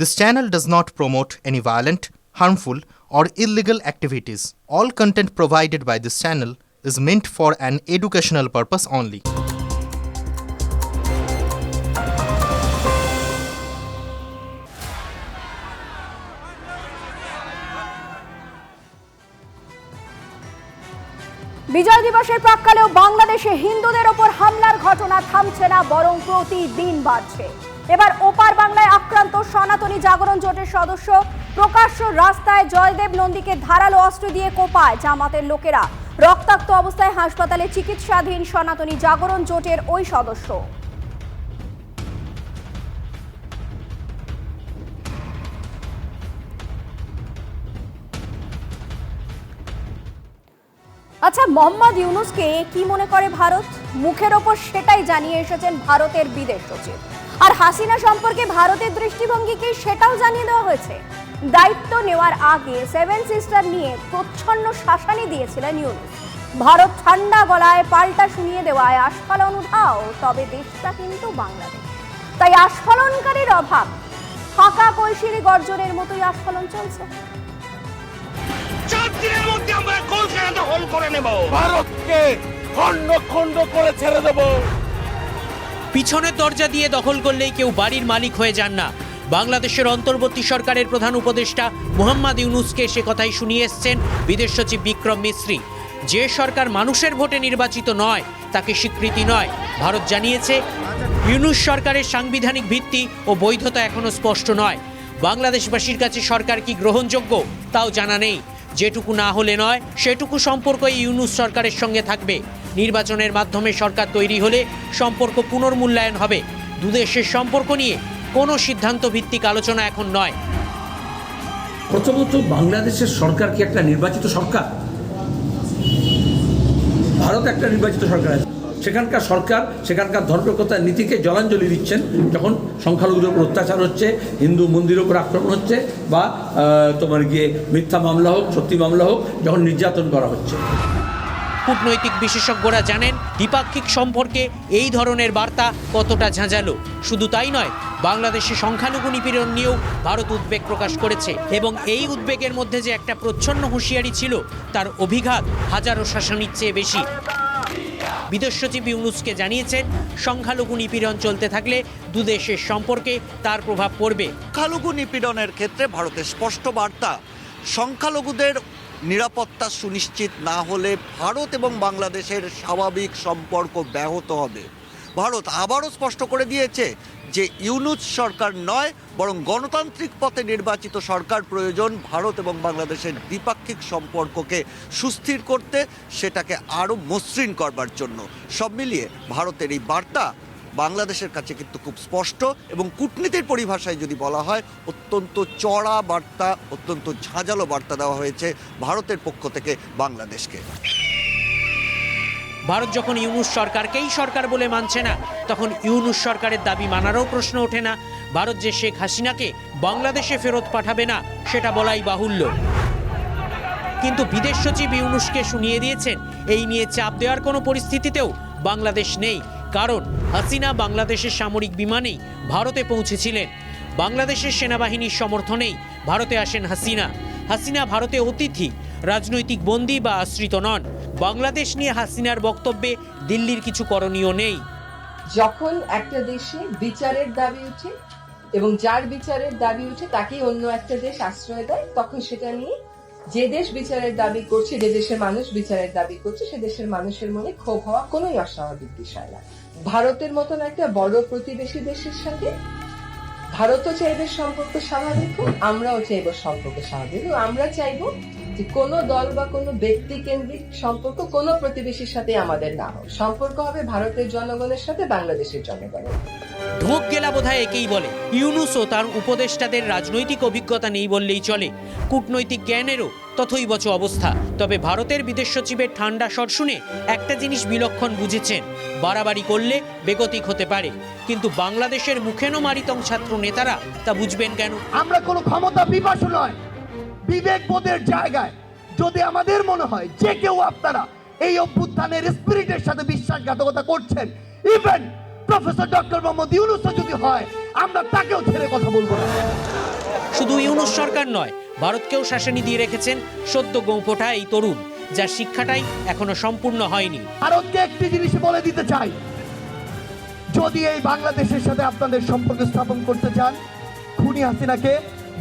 This channel does not promote any violent, harmful, or illegal activities. All content provided by this channel is meant for an educational purpose only. বিজয় দিবসের প্রাককালেও বাংলাদেশে হিন্দুদের ওপর হামলার ঘটনা থামছে না বরং প্রতিদিন বাড়ছে এবার ওপার বাংলায় আক্রান্ত সনাতনী জাগরণ জোটের সদস্য প্রকাশ্য রাস্তায় জয়দেব নন্দীকে ধারালো অস্ত্র দিয়ে কোপায় জামাতের লোকেরা। রক্তাক্ত অবস্থায় হাসপাতালে চিকিৎসাধীন সনাতনী জাগরণ জোটের ওই সদস্য। আচ্ছা মোহাম্মদ ইউনুসকে কি মনে করে ভারত? মুখের ওপর সেটাই জানিয়ে এসেছেন ভারতের বিদেশ সচিব। আর হাসিনা সম্পর্কে ভারতের দৃষ্টিভঙ্গি কি সেটাও জানিয়ে দেওয়া হয়েছে। দায়িত্ব নেওয়ার আগে সেভেন সিস্টার নিয়ে প্রচ্ছন্ন শাসানি দিয়েছিলেন ইউনুস। ভারত ঠান্ডা গলায় পাল্টা শুনিয়ে দেওয়ায় আস্ফালন উঠাও তবে দেশটা কিন্তু বাংলাদেশ। তাই আস্ফালনকারীর অভাব ফাঁকা কৈশিরি গর্জনের মতোই আস্ফালন চলছে। চার দিনের মধ্যে আমরা কলকাতা দখল করে নেব। ভারতকে খণ্ড খণ্ড করে ছেড়ে দেব। পিছনের দরজা দিয়ে দখল করলেই কেউ বাড়ির মালিক হয়ে যান না। বাংলাদেশের অন্তর্বর্তী সরকারের প্রধান উপদেষ্টা মোহাম্মদ ইউনুসকে সে কথাই শুনিয়ে এসছেন বিদেশ সচিব বিক্রম মিশ্রি যে সরকার মানুষের ভোটে নির্বাচিত নয়, তাকে স্বীকৃতি নয়। ভারত জানিয়েছে, ইউনুস সরকারের সাংবিধানিক ভিত্তি ও বৈধতা এখনও স্পষ্ট নয়। বাংলাদেশবাসীর কাছে সরকার কি গ্রহণযোগ্য, তাও জানা নেই। যেটুকু না হলে নয়, সেটুকু সম্পর্ক ইউনুস সরকারের সঙ্গে থাকবে। নির্বাচনের মাধ্যমে সরকার তৈরি হলে সম্পর্ক পুনর্মূল্যায়ন হবে। দুদেশের সম্পর্ক নিয়ে কোনো সিদ্ধান্ত ভিত্তিক আলোচনা এখন নয়। প্রথমত, বাংলাদেশের সরকার কি একটা নির্বাচিত সরকার? ভারত একটা নির্বাচিত সরকার আছে। সেখানকার সরকার, সেখানকার ধর্মকতার নীতিকে জলাঞ্জলি দিচ্ছেন। যখন সংখ্যালঘুদের উপর অত্যাচার হচ্ছে, হিন্দু মন্দিরের উপর আক্রমণ হচ্ছে বা তোমার গিয়ে মিথ্যা মামলা হোক, সত্যি মামলা হোক, যখন নির্যাতন করা হচ্ছে। কূটনৈতিক বিশেষজ্ঞরা জানেন, দ্বিপাক্ষিক সম্পর্কে এই ধরনের বার্তা কতটা ঝাঁঝালো। শুধু তাই নয়, বাংলাদেশে সংখ্যালঘু নিপীড়ন নিয়েও ভারত উদ্বেগ প্রকাশ করেছে এবং এই উদ্বেগের মধ্যে যে একটা প্রচ্ছন্ন হুঁশিয়ারি ছিল, তার অভিঘাত হাজারো শাসনির চেয়ে বেশি। বিদেশ সচিব ইউনুসকে জানিয়েছেন, সংখ্যালঘু নিপীড়ন চলতে থাকলে দুদেশের সম্পর্কে তার প্রভাব পড়বে। সংখ্যালঘু নিপীড়নের ক্ষেত্রে ভারতের স্পষ্ট বার্তা, সংখ্যালঘুদের নিরাপত্তা সুনিশ্চিত না হলে ভারত এবং বাংলাদেশের স্বাভাবিক সম্পর্ক ব্যাহত হবে। ভারত আবারও স্পষ্ট করে দিয়েছে যে ইউনুস সরকার নয়, বরং গণতান্ত্রিক পথে নির্বাচিত সরকার প্রয়োজন ভারত এবং বাংলাদেশের দ্বিপাক্ষিক সম্পর্ককে সুস্থির করতে, সেটাকে আরও মসৃণ করবার জন্য। সব মিলিয়ে ভারতের এই বার্তা বাংলাদেশের কাছে কিন্তু খুব স্পষ্ট এবং কূটনীতির পরিভাষায় যদি বলা হয়, অত্যন্ত চড়া বার্তা, অত্যন্ত ঝাঁঝালো বার্তা দেওয়া হয়েছে ভারতের পক্ষ থেকে বাংলাদেশকে। ভারত যখন ইউনুস সরকারকেই সরকার বলে মানছে না, তখন ইউনুস সরকারের দাবি মানারও প্রশ্ন ওঠে না। ভারত যে শেখ হাসিনাকে বাংলাদেশে ফেরত পাঠাবে না, সেটা বলাই বাহুল্য। কিন্তু বিদেশ সচিব ইউনুসকে শুনিয়ে দিয়েছেন, এই নিয়ে চাপ দেওয়ার কোনো পরিস্থিতিতেও বাংলাদেশ নেই। কারণ হাসিনা বাংলাদেশের সামরিক বিমানেই ভারতে পৌঁছেছিলেন। বাংলাদেশের সেনাবাহিনীর সমর্থনেই ভারতে আসেন হাসিনা। হাসিনা ভারতে অতিথি, রাজনৈতিক বন্দী বা আশ্রিত নন। বাংলাদেশ নিয়ে হাসিনার বক্তব্যে দিল্লির কিছু করণীয় নেই। যখন একটা দেশে বিচারের দাবি উঠে এবং যার বিচারের দাবি উঠে তাকেই অন্য একটা দেশ আশ্রয় দেয়, তখন সেটা নিয়ে যে দেশ বিচারের দাবি করছে, যে দেশের মানুষ বিচারের দাবি করছে, সে দেশের মানুষের মনে ক্ষোভ হওয়া কোনোই অস্বাভাবিক বিষয় না। ভারতের মতন একটা বড় প্রতিবেশী দেশের সাথে ভারতও চাইবে সম্পর্ক স্বাভাবিক হোক, আমরাও চাইব সম্পর্ক স্বাভাবিক হোক। আমরা চাইব যে কোনো দল বা কোনো ব্যক্তি কেন্দ্রিক সম্পর্ক কোনো প্রতিবেশীর সাথে আমাদের না হোক। সম্পর্ক হবে ভারতের জনগণের সাথে, বাংলাদেশের জনগণের। ঢোক গেলা বোধহয় একেই বলে। ইউনুস ও তার উপদেষ্টাদের রাজনৈতিক অভিজ্ঞতা নেই বললেই চলে। কূটনৈতিক জ্ঞানেরও তথৈবচ অবস্থা। তবে ভারতের বিদেশ সচিবের ঠান্ডা স্বর শুনে একটা জিনিস বিলক্ষণ বুঝেছেন। বাড়াবাড়ি করলে বেগতিক হতে পারে। কিন্তু বাংলাদেশের মুখেনো মারিতং ছাত্র নেতারা তা বুঝবেন কেন? আমরা কোনো ক্ষমতা বিপাসু নয়। বিবেক বোধের জায়গায়। যদি আমাদের মনে হয় যে কেউ আপনারা এই অভ্যুত্থানের স্পিরিটের সাথে বিশ্বাসঘাতকতা করছেন ইভেন প্রফেসর ডক্টর মোহাম্মদ ইউনুসও যদি হয় আমরা তাকেও ছেড়ে কথা বলব না। শুধু ইউনুস সরকার নয় ভারতকেও শাসনী দিয়ে রেখেছেন সদ্য গোঁপোটা এই তরুণ যার শিক্ষাটাই এখনও সম্পূর্ণ হয়নি। ভারতকে একটি জিনিস বলে দিতে চাই। যদি এই বাংলাদেশের সাথে আপনাদের সম্পর্ক স্থাপন করতে চান খুনি হাসিনাকে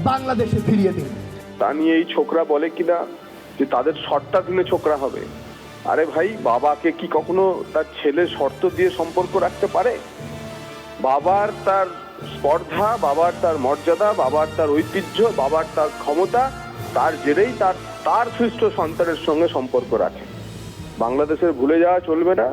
বাংলাদেশে ফিরিয়ে দিন। তা নিয়ে এই ছোকরা বলে কিনা যে তাদের শর্তটা দিলে ছোকরা হবে। আরে ভাই বাবাকে কি কখনো তার ছেলে শর্ত দিয়ে সম্পর্ক রাখতে পারে? বাবার তার স্পর্ধা, বাবার তার মর্যাদা, বাবার তার ঐতিহ্য, বাবার তার ক্ষমতা, তার জেরেই তার তার সৃষ্ট সন্তানের সঙ্গে সম্পর্ক রাখে। বাংলাদেশের ভুলে যাওয়া চলবে না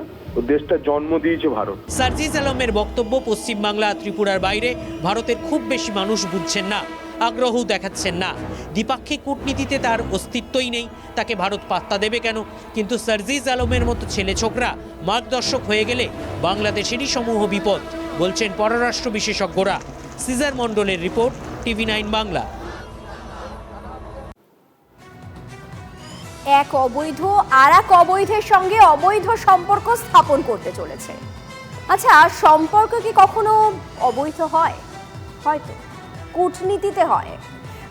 দেশটা জন্ম দিয়েছে ভারত। সার্জিস আলমের বক্তব্য পশ্চিমবাংলা, ত্রিপুরার বাইরে, ভারতের খুব বেশি মানুষ বুঝছেন না আগ্রহ দেখাচ্ছেন না। দ্বিপাক্ষিক কূটনীতিতে তার অস্তিত্বই নেই, তাকে ভারত পাত্তা দেবে কেন? কিন্তু সার্জিস আলমের মতো ছেলে ছোকরা মার্গদর্শক হয়ে গেলে বাংলাদেশেরই সমূহ বিপদ। বলছেন পররাষ্ট্র বিশেষজ্ঞরা। সিজার মণ্ডলের রিপোর্ট, টিভি নাইন বাংলা। এক অবৈধ, আর এক অবৈধের সঙ্গে অবৈধ সম্পর্ক স্থাপন করতে চলেছে। আচ্ছা সম্পর্ক কি কখনো অবৈধ হয়? হয়তো। কূটনীতিতে হয়।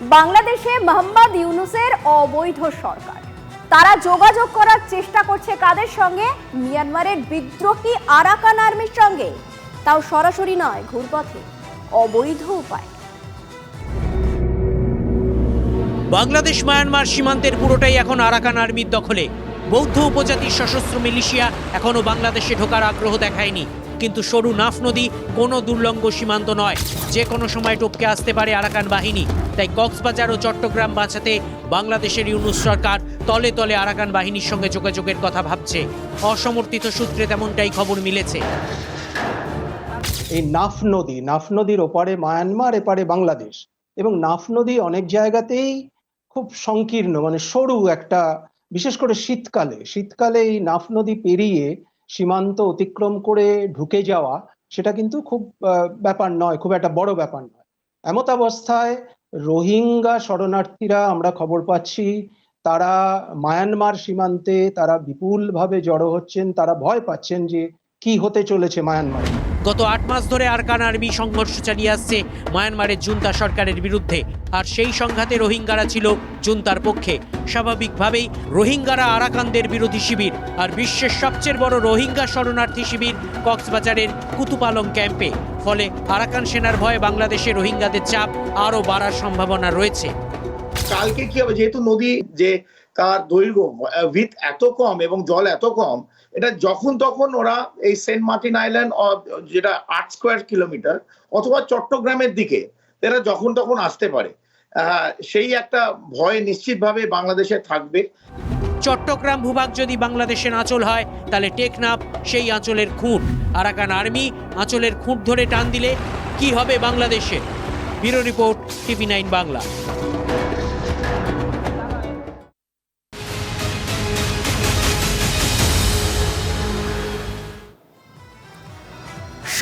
বাংলাদেশে মোহাম্মদ ইউনুসের অবৈধ সরকার। তারা যোগাযোগ করার চেষ্টা করছে কাদের সঙ্গে? মিয়ানমারের বিদ্রোহী আরাকান আর্মির সঙ্গে। তাও সরাসরি নয় ঘুরপথে, অবৈধ উপায়। বাংলাদেশ, মায়ানমার সীমান্তের পুরোটাই এখন আরাকান আর্মির দখলে। বৌদ্ধ উপজাতির সশস্ত্র মিলিশিয়া এখনও বাংলাদেশে ঢোকার আগ্রহ দেখায়নি। কিন্তু সরু নাফ নদী কোনো দুর্লঙ্গ সীমান্ত নয়। যে কোনো সময় টপকে আসতে পারে আরাকান বাহিনী। তাই কক্সবাজার ও চট্টগ্রাম বাঁচাতে বাংলাদেশের ইউনুস সরকার তলে তলে আরাকান বাহিনীর সঙ্গে যোগাযোগের কথা ভাবছে। অসমর্থিত সূত্রে তেমনটাই খবর মিলেছে। এই নাফ নদী, নাফ নদীর ওপারে মায়ানমার, এপারে বাংলাদেশ। এবং নাফ নদী অনেক জায়গাতেই খুব সংকীর্ণ মানে সরু একটা, বিশেষ করে শীতকালে। শীতকালে এই নাফ নদী পেরিয়ে সীমান্ত অতিক্রম করে ঢুকে যাওয়া, সেটা কিন্তু খুব ব্যাপার নয়, খুব একটা বড় ব্যাপার নয়। এমত অবস্থায় রোহিঙ্গা শরণার্থীরা আমরা খবর পাচ্ছি, তারা মায়ানমার সীমান্তে তারা বিপুলভাবে জড়ো হচ্ছেন, তারা ভয় পাচ্ছেন যে কি হতে চলেছে মায়ানমারে। গত আট মাস ধরে আরকান আর্মি সংঘর্ষ চালিয়ে আসছে মায়ানমারের জুন্তা সরকারের বিরুদ্ধে। আর সেই সংঘাতে রোহিঙ্গারা ছিল জুন্তার পক্ষে। স্বাভাবিকভাবেই রোহিঙ্গারা আরাকানদের বিরোধী শিবির আর বিশ্বের সবচেয়ে বড় রোহিঙ্গা শরণার্থী শিবির কক্সবাজারের কুতুপালং ক্যাম্পে। ফলে আরাকান সেনার ভয়ে বাংলাদেশে রোহিঙ্গাদের চাপ আরও বাড়ার সম্ভাবনা রয়েছে। কালকে কি হবে? যেহেতু নদী যে তার দৈর্ঘ্য উইথ এত কম এবং জল এত কম এটা যখন তখন ওরা এই সেন্ট মার্টিন আইল্যান্ড যেটা আট স্কোয়ার কিলোমিটার, অথবা চট্টগ্রামের দিকে, এরা যখন তখন আসতে পারে। সেই একটা ভয় নিশ্চিতভাবে বাংলাদেশে থাকবে। চট্টগ্রাম ভূভাগ যদি বাংলাদেশের আঁচল হয়, তাহলে টেকনাফ সেই আঁচলের খুঁট আরাকান আর্মি আঁচলের খুঁট ধরে টান দিলে কি হবে বাংলাদেশে? Bureau report TV nine Bangla.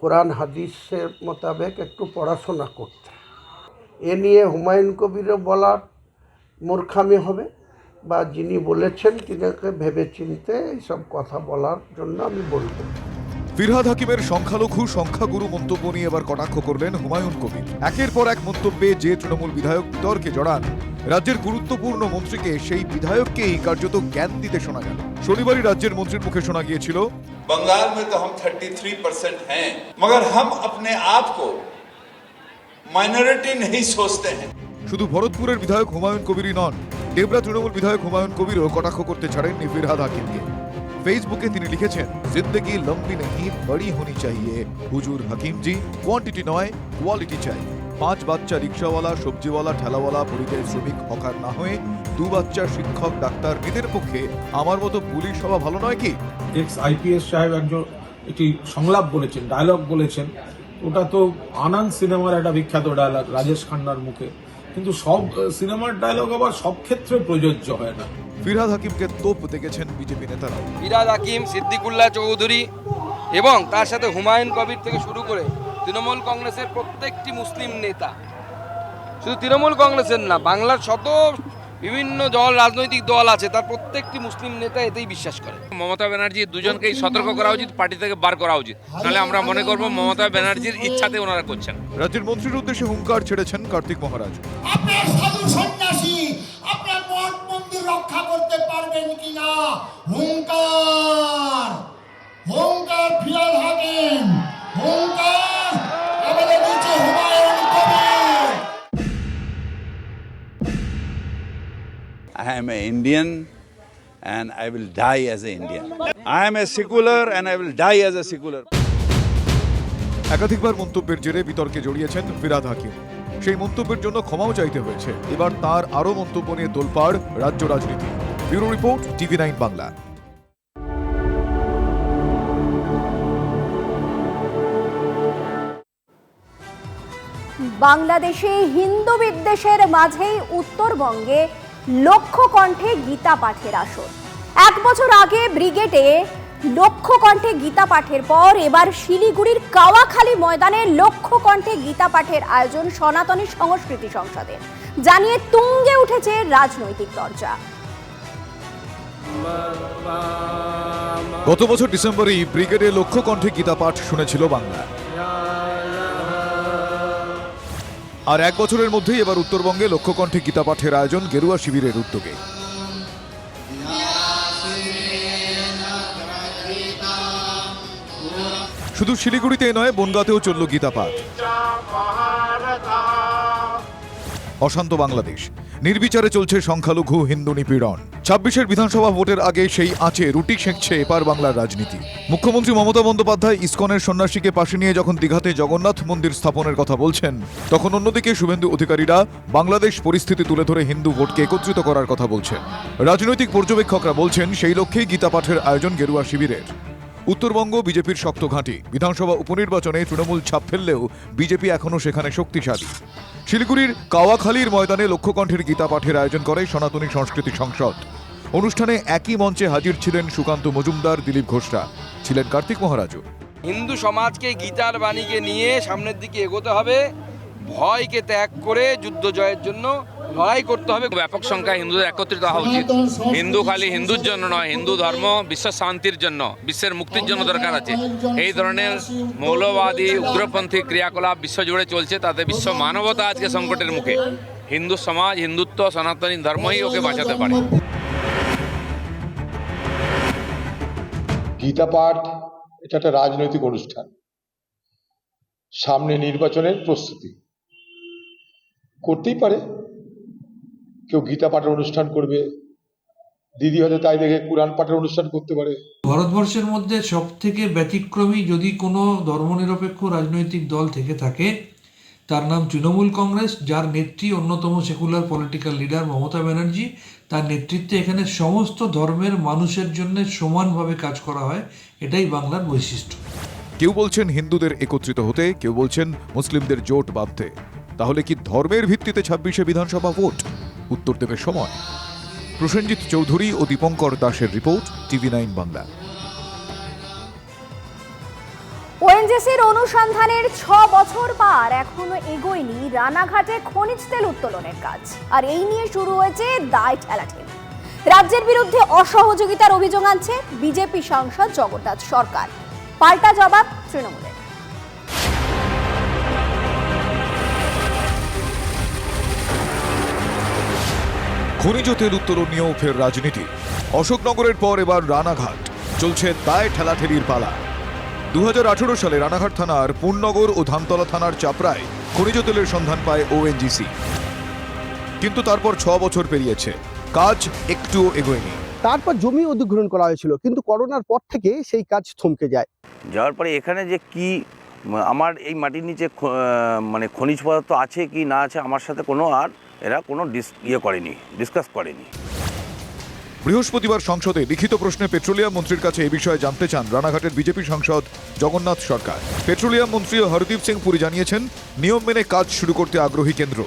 Quran হাদিসের মোতাবেক একটু পড়াশোনা করতে। এ নিয়ে হুমায়ুন কবিরও বলার মূর্খামি হবে বা যিনি বলেছেন তিনাকে ভেবে চিনতে এইসব কথা বলার জন্য আমি বলব। ফিরহাদ হাকিমের সংখ্যালঘু সংখ্যাগুরু মন্তব্য নিয়ে এবার কটাক্ষ করলেন হুমায়ুন কবির। একের পর এক মন্তব্যে যে তৃণমূল বিধায়ক বিতর্কে জড়ান, রাজ্যের গুরুত্বপূর্ণ মন্ত্রীকে সেই বিধায়ককেই কার্যত জ্ঞান দিতে শোনা গেল। শনিবারই রাজ্যের মন্ত্রীর মুখে শোনা গিয়েছিল बंगाल में तो हम 33 परसेंट हैं मगर हम अपने आप को माइनॉरिटी नहीं सोचते हैं শুধু ভরতপুরের বিধায়ক হুমায়ুন কবিরই নন ডেবরা তৃণমূল বিধায়ক হুমায়ুন কবিরও কটাক্ষ করতে ছাড়েননি ফিরহাদ হাকিমকে ফেসবুকে তিনি লিখেছেন জিন্দগি লম্বি নেই বড়ি হোনি চাইয়ে হুজুর হাকিম জি কোয়ান্টিটি নয় কোয়ালিটি চাই পাঁচ বাচ্চা রিক্সাওয়ালা সবজিওয়ালা ঠেলাওয়ালা পরিযায়ী শ্রমিক হকার না হয়ে দু বাচ্চা শিক্ষক ডাক্তার এদের পক্ষে আমার মতো পুলিশ হওয়া ভালো নয় কি? এক্স আইপিএস সাহেব একজন একটি সংলাপ বলেছেন ডায়লগ বলেছেন। ওটা তো আনন্দ সিনেমার একটা বিখ্যাত ডায়লগ রাজেশ খান্নার মুখে। কিন্তু সব সিনেমার ডায়লগ আবার সব ক্ষেত্রে প্রযোজ্য হয় না। ফিরহাদ হাকিমকে তোপ দেখেছেন বিজেপি নেতারা ফিরাদ হাকিম সিদ্দিকুল্লাহ চৌধুরী এবং তার সাথে হুমায়ুন কবির থেকে শুরু করে তৃণমূল কংগ্রেসের প্রত্যেকটি মুসলিম নেতা। শুধু তৃণমূল কংগ্রেসের না বাংলার শত বিভিন্ন দল রাজনৈতিক দল আছে তার প্রত্যেকটি মুসলিম নেতা এতেই বিশ্বাস করে। মমতা ব্যানার্জি দুজনকেই সতর্ক করা উচিত পার্টি থেকে বার করা উচিত। তাহলে আমরা মনে করব মমতা ব্যানার্জির ইচ্ছাতে ওনারা করছেন। রাজ্যের মন্ত্রীর উদ্দেশ্যে হুঙ্কার ছেড়েছেন কার্তিক মহারাজ। আপনার সাধু সন্ন্যাসী আপনার মঠ মন্দির রক্ষা করতে পারবেন কিনা? হুঙ্কার! হুঙ্কার হাকিম! I am an Indian and I will die as an Indian. I am a secular and I will die as a secular. একাধিকবার মন্তব্যের জেরে বিতর্কে জড়িয়েছেন ফিরাদ হাকিম। সেই মন্তব্যের জন্য ক্ষমাও চাইতে হয়েছে। এবার তার আরও মন্তব্য নিয়ে তোলপাড় রাজ্য রাজনীতি। Bureau report TV nine Bangla. বাংলাদেশে হিন্দু বিদ্বেষের মাঝেই উত্তরবঙ্গে লক্ষ কণ্ঠে গীতা পাঠের আসর। এক বছর আগে ব্রিগেডে লক্ষ কণ্ঠে গীতা পাঠের পর এবার শিলিগুড়ির কাওয়াখালী ময়দানে লক্ষ কণ্ঠে গীতা পাঠের আয়োজন সনাতনী সংস্কৃতি সংসদের জানিয়ে তুঙ্গে উঠেছে রাজনৈতিক দরজা গত বছর ডিসেম্বরেই ব্রিগেডে লক্ষ্য কণ্ঠে গীতা পাঠ শুনেছিল বাংলা। আর এক বছরের মধ্যেই এবার উত্তরবঙ্গে লক্ষ্যকণ্ঠে গীতাপাঠের গীতা পাঠের আয়োজন গেরুয়া শিবিরের উদ্যোগে। শুধু শিলিগুড়িতে নয়, বনগাঁতেও চলল গীতা পাঠ অশান্ত বাংলাদেশ। নির্বিচারে চলছে সংখ্যালঘু হিন্দু নিপীড়ন। ছাব্বিশের বিধানসভা ভোটের আগে সেই আঁচে রুটি সেঁকছে এপার বাংলার রাজনীতি। মুখ্যমন্ত্রী মমতা বন্দ্যোপাধ্যায় ইসকনের সন্ন্যাসীকে পাশে নিয়ে যখন দীঘাতে জগন্নাথ মন্দির স্থাপনের কথা বলছেন, তখন অন্যদিকে শুভেন্দু অধিকারীরা বাংলাদেশ পরিস্থিতি তুলে ধরে হিন্দু ভোটকে একত্রিত করার কথা বলছেন। রাজনৈতিক পর্যবেক্ষকরা বলছেন, সেই লক্ষ্যেই গীতা পাঠের আয়োজন গেরুয়া শিবিরের। উত্তরবঙ্গ বিজেপির শক্ত ঘাঁটি। বিধানসভা উপনির্বাচনে তৃণমূল ছাপ ফেললেও বিজেপি এখনও সেখানে শক্তিশালী। শিলিগুড়ির কাওয়াখালীর ময়দানে লক্ষ্যকণ্ঠের গীতা পাঠের আয়োজন করে সনাতনী সংস্কৃতি সংসদ। অনুষ্ঠানে একই মঞ্চে হাজির ছিলেন সুকান্ত মজুমদার, দিলীপ ঘোষরা, ছিলেন কার্তিক মহারাজও। হিন্দু সমাজকে গীতার বাণীকে নিয়ে সামনের দিকে এগোতে হবে। ভয়কে ত্যাগ করে যুদ্ধ জয়ের জন্য লড়াই করতে হবে। ব্যাপক সংখ্যায় হিন্দুদের একত্রিত হওয়া উচিত। হিন্দু খালি হিন্দুর জন্য নয় হিন্দু ধর্ম বিশ্ব শান্তির জন্য বিশ্বের মুক্তির জন্য দরকার আছে। এই ধরনের মৌলবাদী উগ্রপন্থী ক্রিয়াকলাপ বিশ্বজুড়ে চলছে তাতে বিশ্ব মানবতা আজকে সংকটের মুখে। হিন্দু সমাজ হিন্দুত্ব সনাতনী ধর্মই ওকে বাঁচাতে পারে। গীতা পাঠ এটা একটা রাজনৈতিক অনুষ্ঠান। সামনে নির্বাচনের প্রস্তুতি। করতেই পারে। কেউ গীতা পাঠের অনুষ্ঠান করবে দিদি হয়তো তাই দেখে কোরআন পাঠের অনুষ্ঠান করতে পারে। ভারতবর্ষের মধ্যে সব থেকে ব্যতিক্রমী যদি কোনো ধর্মনিরপেক্ষ রাজনৈতিক দল থেকে থাকে তার নাম তৃণমূল কংগ্রেস যার নেত্রী অন্যতম secular political leader Mamata Banerjee তার নেতৃত্বে এখানে সমস্ত ধর্মের মানুষের জন্য সমানভাবে কাজ করা হয় এটাই বাংলার বৈশিষ্ট্য। কেউ বলছেন হিন্দুদের একত্রিত হতে কেউ বলছেন মুসলিমদের জোট বাঁধতে। তাহলে কি ধর্মের ভিত্তিতে ছাব্বিশে বিধানসভা ভোট? উত্তর দেবে সময়। প্রসেনজিৎ চৌধুরী ও দীপঙ্কর দাসের রিপোর্ট, টিভি নাইন বাংলা। অনুসন্ধানের ছ বছর পার এখনও এগোয়নি রানাঘাটে খনিজ তেল উত্তোলনের কাজ। আর এই নিয়ে শুরু হয়েছে দায় ঠেলাঠেলি। রাজ্যের বিরুদ্ধে অসহযোগিতার অভিযোগ আনছে বিজেপি সাংসদ জগন্নাথ সরকার। পাল্টা জবাব তৃণমূলের। খনিজ তেল উত্তোলন নিয়েও ফের রাজনীতি। অশোকনগরের পর এবার রানাঘাট। চলছে দায় ঠেলাঠেলির পালা। দু হাজার আঠেরো সালে রানাঘাট থানার পূর্ণনগর ও ধানতলা থানার চাপড়ায় খনিজ তেলের সন্ধান পায় ওএনজিসি। কিন্তু তারপর ছ বছর পেরিয়েছে। কাজ একটুও এগোয়নি। তারপর জমি অধিগ্রহণ করা হয়েছিল কিন্তু করোনার পর থেকে সেই কাজ থমকে যায়। যাওয়ার পরে এখানে যে কি আমার এই মাটির নিচে খ- মানে খনিজ পদার্থ আছে কি না আছে আমার সাথে কোনো আর এরা কোনো ডিস ইয়ে করেনি ডিসকাস করেনি। বৃহস্পতিবার সংসদে লিখিত প্রশ্নে পেট্রোলিয়াম মন্ত্রীর কাছে এ বিষয়ে জানতে চান রানাঘাটের বিজেপি সাংসদ জগন্নাথ সরকার। পেট্রোলিয়াম মন্ত্রী হরদীপ সিং পুরী জানিয়েছেন নিয়ম মেনে কাজ শুরু করতে আগ্রহী কেন্দ্র।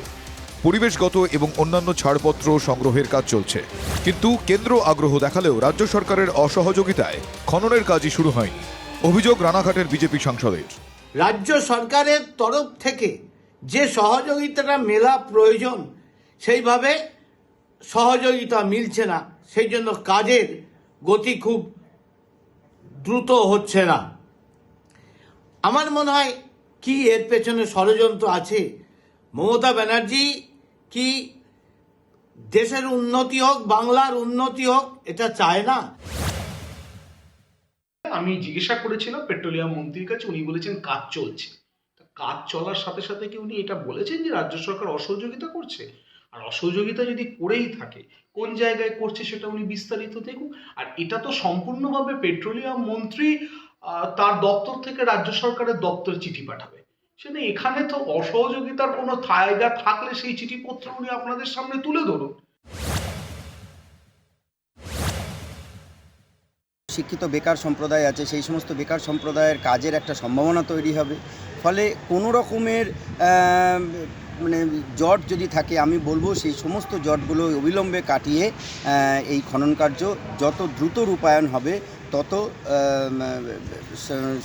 পরিবেশগত এবং অন্যান্য ছাড়পত্র সংগ্রহের কাজ চলছে। কিন্তু কেন্দ্র আগ্রহ দেখালেও রাজ্য সরকারের অসহযোগিতায় খননের কাজই শুরু হয়নি। অভিযোগ রানাঘাটের বিজেপি সাংসদের। রাজ্য সরকারের তরফ থেকে যে সহযোগিতাটা মেলা প্রয়োজন সেইভাবে সহযোগিতা মিলছে না, সেই জন্য কাজের গতি খুব দ্রুত হচ্ছে না। আমার মনে হয় কি এর পেছনে ষড়যন্ত্র আছে? মমতা ব্যানার্জি কি দেশের উন্নতি হোক, বাংলার উন্নতি হোক, এটা চায় না? আমি জিজ্ঞাসা করেছিলাম পেট্রোলিয়াম মন্ত্রীর কাছে, উনি বলেছেন কাজ চলছে। কাজ চলার সাথে সাথে কি উনি এটা বলেছেন যে রাজ্য সরকার অসহযোগিতা করছে? আর অসহযোগিতা যদি করেই থাকে, কোন জায়গায় করছে সেটা উনি বিস্তারিত দেখুন। আর এটা তো সম্পূর্ণভাবে পেট্রোলিয়াম মন্ত্রী তার দপ্তর থেকে রাজ্য সরকারের দপ্তর চিঠি পাঠাবে। সেটা এখানে তো অসহযোগিতার কোনো জায়গা থাকলে সেই চিঠিপত্র উনি আপনাদের সামনে তুলে ধরুন। শিক্ষিত বেকার সম্প্রদায় আছে, সেই সমস্ত বেকার সম্প্রদায়ের কাজের একটা সম্ভাবনা তৈরি হবে। ফলে কোনো রকমের মানে জট যদি থাকে, আমি বলব সেই সমস্ত জটগুলো অবিলম্বে কাটিয়ে এই খনন কার্য যত দ্রুত রূপায়ণ হবে, তত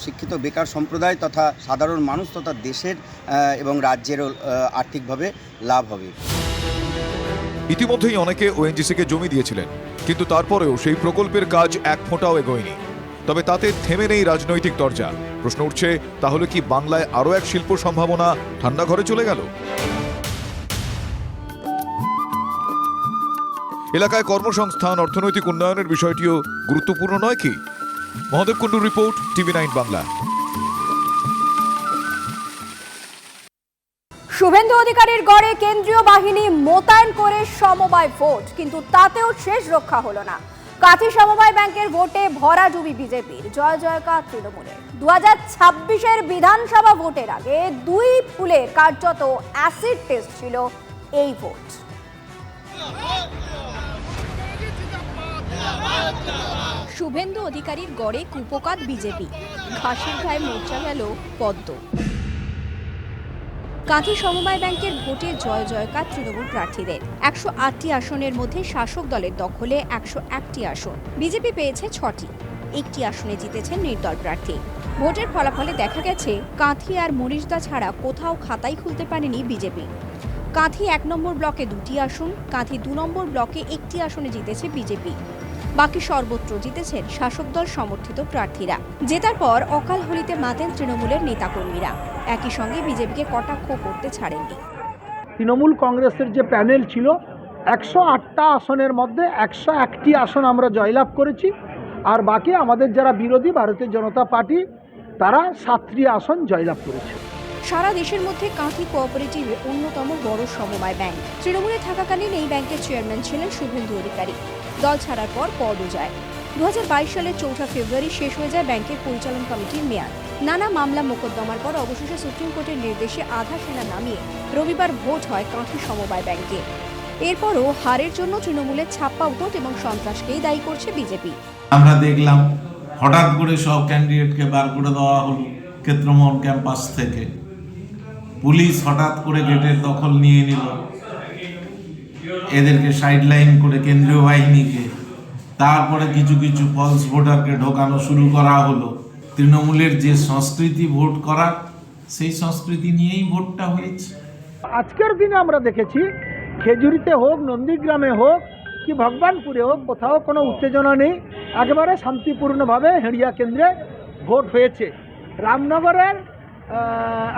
শিক্ষিত বেকার সম্প্রদায় তথা সাধারণ মানুষ তথা দেশের এবং রাজ্যেরও আর্থিকভাবে লাভ হবে। ইতিমধ্যেই অনেকে ওএনজিসিকে জমি দিয়েছিলেন, কিন্তু তারপরেও সেই প্রকল্পের কাজ এক ফোঁটাও এগোয়নি। তবে তাতে থেমে নেই রাজনৈতিক দরজা। প্রশ্ন উঠছে, তাহলে কি বাংলায় আরও এক শিল্প সম্ভাবনা ঠান্ডা ঘরে চলে গেল? এলাকায় কর্মসংস্থান, অর্থনৈতিক উন্নয়নের বিষয়টিও গুরুত্বপূর্ণ নয় কি? Mahadev কুণ্ডুর report, TV nine Bangla. Suvendu অধিকারীর গড়ে কেন্দ্রীয় বাহিনী মোতায়েন করে সমবায় ভোট, কিন্তু তাতেও শেষ রক্ষা হলো না। কাথি সমবায় ব্যাংকের ভোটে ভরাডুবি বিজেপির। জয় জয়কার তৃণমূলের। দু হাজার ছাব্বিশের বিধানসভা ভোটের আগে দুই ফুলের কার্যত অ্যাসিড টেস্ট ছিল এই ভোট। শুভেন্দু অধিকারীর গড়ে কুপকাত বিজেপি। ঘাসের গায়ে মোর্চা গেল পদ্ম। কাঁথি সমবায় ব্যাংকের ভোটে জয় জয়কার তৃণমূল প্রার্থীদের। একশো আটটি আসনের মধ্যে শাসক দলের দখলে একশো একটি আসন। বিজেপি পেয়েছে ছটি। একটি আসনে জিতেছেন নির্দল প্রার্থী। ভোটের ফলাফলে দেখা গেছে, কাঁথি আর মরিচদা ছাড়া কোথাও খাতাই খুলতে পারেনি বিজেপি। কাঁথি এক নম্বর ব্লকে দুটি আসন, কাঁথি দু নম্বর ব্লকে একটি আসনে জিতেছে বিজেপি। বাকি সর্বত্র জিতেছেন শাসক দল সমর্থিত প্রার্থীরা। জেতার পর অকাল হোলিতে মাতেন তৃণমূলের নেতাকর্মীরা। একই সঙ্গে বিজেপিকে কটাক্ষ করতে ছাড়েননি তৃণমূল কংগ্রেসের যে প্যানেল ছিল একশো আটটা আসনের মধ্যে একশো একটি আসন আমরা জয়লাভ করেছি। আর বাকি আমাদের যারা বিরোধী ভারতীয় জনতা পার্টি তারা সাতটি আসন জয়লাভ করেছে। সারা দেশের মধ্যে কাঁথি কোঅপারেটিভ অন্যতম বড় সমবায় ব্যাংক। তৃণমূলে থাকাকালীন এই ব্যাংকের চেয়ারম্যান ছিলেন শুভেন্দু অধিকারী। দল ছাড়ার পর পদও যায়। দু সালের চৌঠা ফেব্রুয়ারি শেষ হয়ে যায় ব্যাংকের পরিচালন কমিটির মেয়াদ। নানা মামলা মোকদ্দমার পর অবশেষে সুপ্রিম কোর্টের নির্দেশে আধা সেনা নামিয়ে রবিবার ভোট হয় কাঁথি সমবায় ব্যাংকে। এরপরও হারের জন্য তৃণমূলের ছাপ্পা ভোট এবং সন্ত্রাসকেই দায়ী করছে বিজেপি। আমরা দেখলাম হঠাৎ করে সব ক্যান্ডিডেটকে বার করে দেওয়া হলো ক্ষেত্রমোহন ক্যাম্পাস থেকে। পুলিশ হঠাৎ করে গেটের দখল নিয়ে নিল। এদেরকে সাইডলাইন করে কেন্দ্রীয় বাহিনীকে। তারপরে কিছু কিছু ফলস ভোটারকে ঢোকানো শুরু করা হলো। তৃণমূলের যে সংস্কৃতি ভোট করার সেই সংস্কৃতি নিয়েই ভোটটা হয়েছে। আজকের দিনে আমরা দেখেছি, খেজুরিতে হোক, নন্দীগ্রামে হোক, কি ভগবানপুরে হোক, কোথাও কোনো উত্তেজনা নেই। একেবারে শান্তিপূর্ণভাবে হেঁড়িয়া কেন্দ্রে ভোট হয়েছে। রামনগরের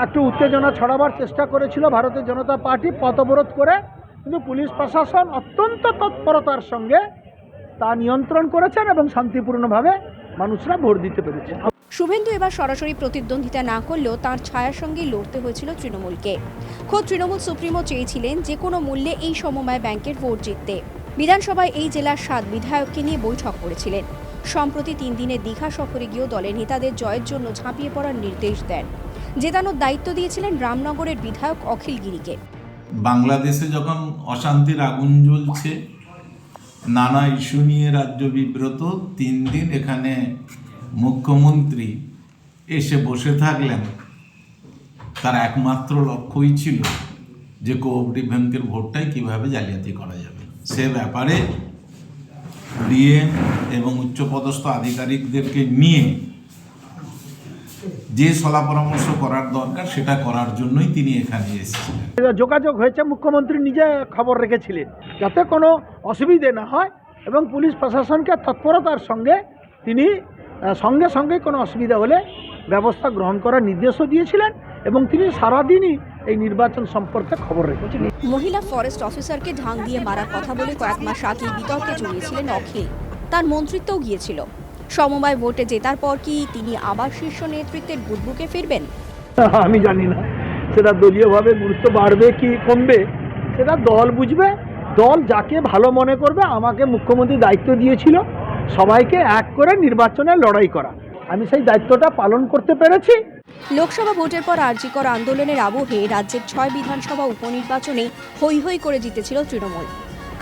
একটু উত্তেজনা ছড়াবার চেষ্টা করেছিল ভারতীয় জনতা পার্টি পথবরোধ করে। কিন্তু পুলিশ প্রশাসন অত্যন্ত তৎপরতার সঙ্গে তা নিয়ন্ত্রণ করেছেন এবং শান্তিপূর্ণভাবে মানুষরা ভোট দিতে পেরেছে। শুভেন্দু এবার সরাসরি প্রতিদ্বন্দ্বিতা না করলেও তার ছায়ার সঙ্গে লড়তে হয়েছিল তৃণমূলকে। খোদ তৃণমূল সুপ্রিমো চেয়েছিলেন যে কোনো মূল্যে এই সমবায় ব্যাংকের ভোট জিততে। বিধানসভায় এই জেলার সাত বিধায়ককে নিয়ে বৈঠক করেছিলেন। সম্প্রতি তিন দিনের দীঘা সফরে গিয়েও দলের নেতাদের জয়ের জন্য ঝাঁপিয়ে পড়ার নির্দেশ দেন। জেতানোর দায়িত্ব দিয়েছিলেন রামনগরের বিধায়ক অখিল গিরিকে। বাংলাদেশে যখন অশান্তির আগুন জ্বলছে, নানা ইস্যু নিয়ে রাজ্য বিব্রত, তিন দিন এখানে মুখ্যমন্ত্রী এসে বসে থাকলেন। তার একমাত্র লক্ষ্যই ছিল যে কোঅপারেটিভ ব্যাংকের ভোটটাই কীভাবে জালিয়াতি করা যাবে। সে ব্যাপারে ডিএম এবং উচ্চপদস্থ আধিকারিকদেরকে নিয়ে যে সলা পরামর্শ করার দরকার, সেটা করার জন্যই তিনি এখানে এসেছিলেন। যোগাযোগ হয়েছে, মুখ্যমন্ত্রী নিজে খবর রেখেছিলেন, যাতে কোনো অসুবিধে না হয় এবং পুলিশ প্রশাসনকে তৎপরতার সঙ্গে তিনি সঙ্গে সঙ্গে কোনো অসুবিধা হলে ব্যবস্থা গ্রহণ করার নির্দেশও দিয়েছিলেন এবং তিনি সারাদিনই এই নির্বাচন সম্পর্কে খবর রেখেছিলেন। মহিলা ফরেস্ট অফিসারকে ঢাং দিয়ে মারার কথা বলে কয়েক মাস আগে বিতর্কে জড়িয়েছিলেন অখিল। তার মন্ত্রিত্বও গিয়েছিল। সমবায় ভোটে জেতার পর কি তিনি আবার শীর্ষ নেতৃত্বের বুদবুকে ফিরবেন? আমি জানি না। সেটা দলীয়ভাবে গুরুত্ব বাড়বে কি কমবে সেটা দল বুঝবে। দল যাকে ভালো মনে করবে আমাকে মুখ্যমন্ত্রী দায়িত্ব দিয়েছিল। সবাইকে এক করে নির্বাচনে লড়াই করা। আমি সেই দায়িত্বটা পালন করতে পেরেছি। লোকসভা ভোটের পর আরজিকর আন্দোলনের আবহে রাজ্যের ছয় বিধানসভা উপনির্বাচনে হৈ হৈ করে জিতেছিল তৃণমূল।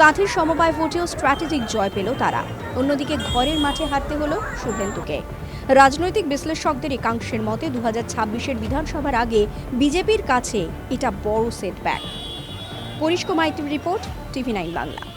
কাঁথির সমবায় ভোটেও স্ট্র্যাটেজিক জয় পেল তারা। অন্যদিকে ঘরের মাঠে হারতে হলো শুভেন্দুকে। রাজনৈতিক বিশ্লেষকদের একাংশের মতে দু হাজার বিধানসভার আগে বিজেপির কাছে এটা বড় সেটব্যাক পরিষ্ক মাইতির রিপোর্ট, টিভি নাইন বাংলা।